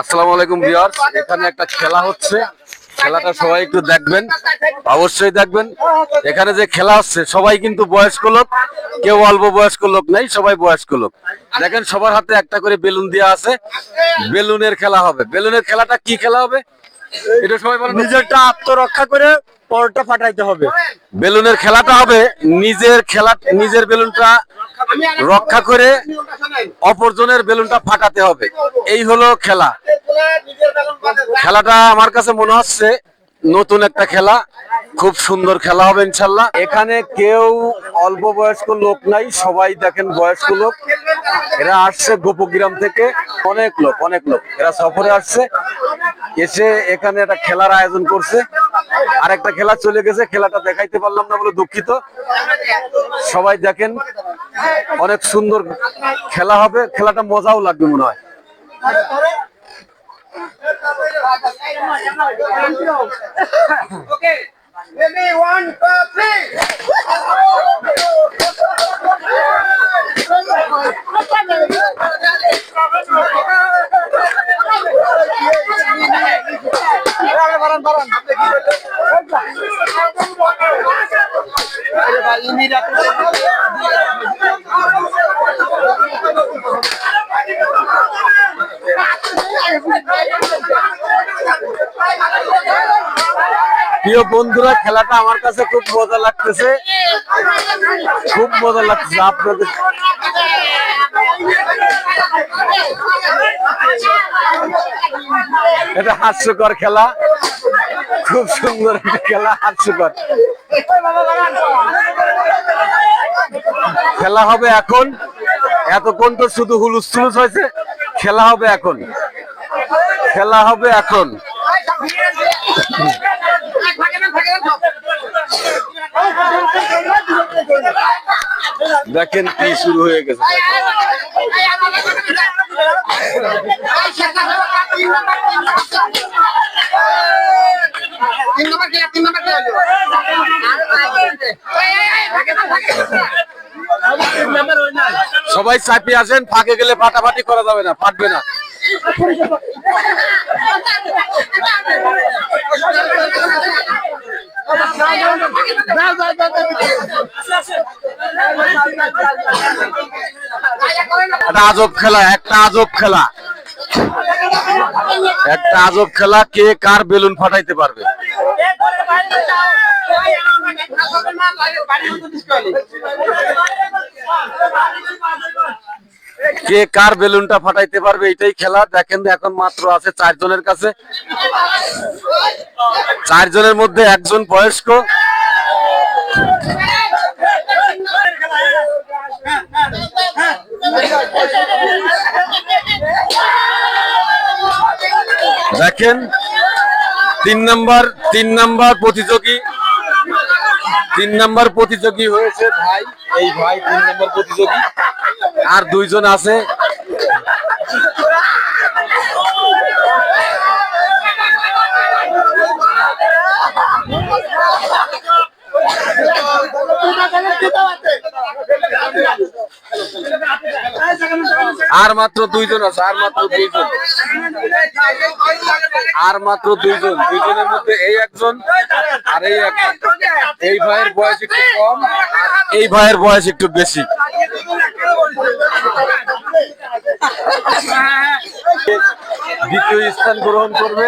আসসালামু আলাইকুম, ভিউয়ার্স। এখানে একটা খেলা হচ্ছে। খেলাটা সবাই একটু দেখবেন। অবশ্যই দেখবেন। এখানে যে খেলা হচ্ছে, সবাই কিন্তু বয়স্ক লোক, কেউ অল্প বয়স্ক লোক নেই, সবাই বয়স্ক লোক। দেখেন, সবার হাতে একটা করে বেলুন দেওয়া আছে। বেলুনের খেলা হবে। বেলুনের খেলাটা কি খেলা হবে? এটা সবাই বলেন। তো? নিজেরটা আত্মরক্ষা করে পরটা ফাটাইতে হবে। বেলুনের খেলাটা হবে নিজের খেলা নিজের বেলুনটা রক্ষা করে অপরজনের বেলুনটা ফাটাতে হবে। এই হলো খেলা। খেলাটা আমার কাছে মনে হচ্ছে নতুন একটা খেলা খুব সুন্দর খেলা হবে ইনশাল্লাহ। এখানে কেউ অল্প বয়স্ক লোক নাই সবাই দেখেন বয়স্ক লোক। এরা আসছে গোপগ্রাম থেকে অনেক লোক অনেক লোক। এরা সফরে আসছে। এসে এখানে একটা খেলার আয়োজন করছে। আর একটা খেলা চলে গেছে খেলাটা দেখাইতে পারলাম না বলে দুঃখিত। সবাই দেখেন অনেক সুন্দর খেলা হবে খেলাটা মজাও লাগবে মনে হয়। Two, প্রিয় বন্ধুরা, খেলাটা আমার কাছে খুব মজা লাগতেছে। খুব মজা লাগতেছে আপনাদের। এটা হাস্যকর খেলা। খুব সুন্দর একটা খেলা হাস্যকর খেলা হবে এখন এতক্ষণ তো শুধু হুলুস থুলুস হয়েছে খেলা হবে এখন খেলা হবে এখন দেখেন কি শুরু হয়ে গেছে তিন নম্বর খেলা তিন নম্বর খেলা। সবাই চাপিয়ে আসেন ফাঁকে গেলে ফাটাফাটি করা যাবে না ফাটবে না। একটা আজব খেলা একটা আজব খেলা। একটা আজব খেলা, কে কার বেলুন ফাটাইতে পারবে? কে কার বেলুনটা ফাটাইতে পারবে? এটাই খেলা। দেখেন এখন মাত্র আছে চারজনের কাছে। চারজনের মধ্যে একজন বয়স্ক। দেখেন, তিন নাম্বার তিন নাম্বার প্রতিযোগী। তিন নাম্বার প্রতিযোগী হয়েছে ভাই, এই ভাই তিন নাম্বার প্রতিযোগী। আর দুইজন আছে। আর মাত্র দুইজন আছে, আর মাত্র দুইজন। আর মাত্র দুইজন। দুইজনের মধ্যে এই একজন আর এই একজন। এই ভাইয়ের বয়স একটু কম এই ভাইয়ের বয়স একটু বেশি। দ্বিতীয় স্থান গ্রহণ করবে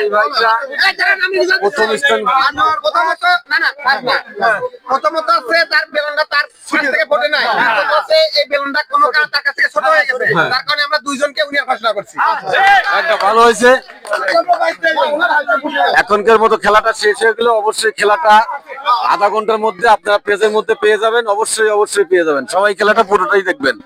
এই ভাইটা প্রথম স্থান প্রথমত না না থাক না প্রথমত হচ্ছে তার বেলুনটা তার থেকে ফোটে নাই। প্রথমত এই বেলুনটা কোনো কারণে তার কাছ থেকে ছোট হয়ে গেছে। তার কারণে আমরা দুইজনকে উনিয়ার ঘোষণা করছি। একটা ভালো হয়েছে। এখনকার মতো খেলাটা শেষ হয়ে গেলে অবশ্যই খেলাটা আধা ঘণ্টার মধ্যে আপনারা পেজের মধ্যে পেয়ে যাবেন। অবশ্যই অবশ্যই পেয়ে যাবেন। সবাই খেলাটা পুরোটাই দেখবেন।